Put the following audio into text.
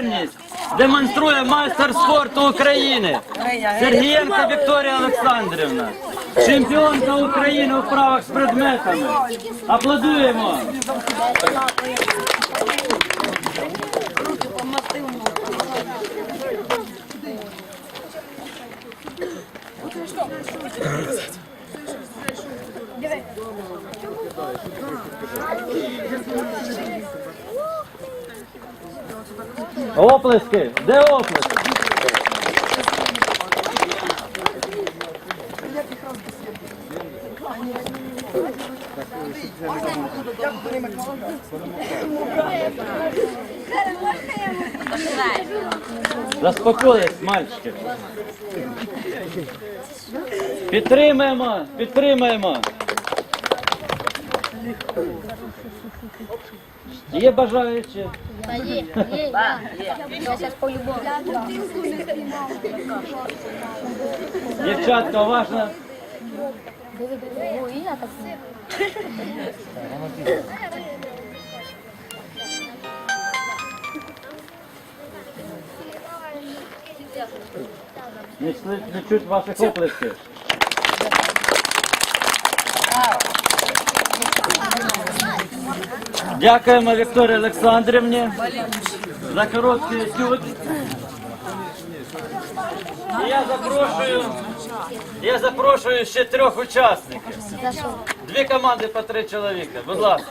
майстерність демонструє майстер спорту України Сергієнко Вікторія Олександрівна. Чемпіонка України у вправах з предметами. Аплодуємо. Оплески. Де оплески? Заспокоїсь, мальчики. Підтримаємо, підтримаємо. Є бажаючі? Та є, є, я. Я зараз по-любому. Дівчатка, уважно. Диви, диви, я так. Не чуть ваших оплесків. Дякуємо Вікторії Олександрівні за короткий етюд. І я запрошую, я запрошую ще трьох учасників. Дві команди по три чоловіка. Будь ласка.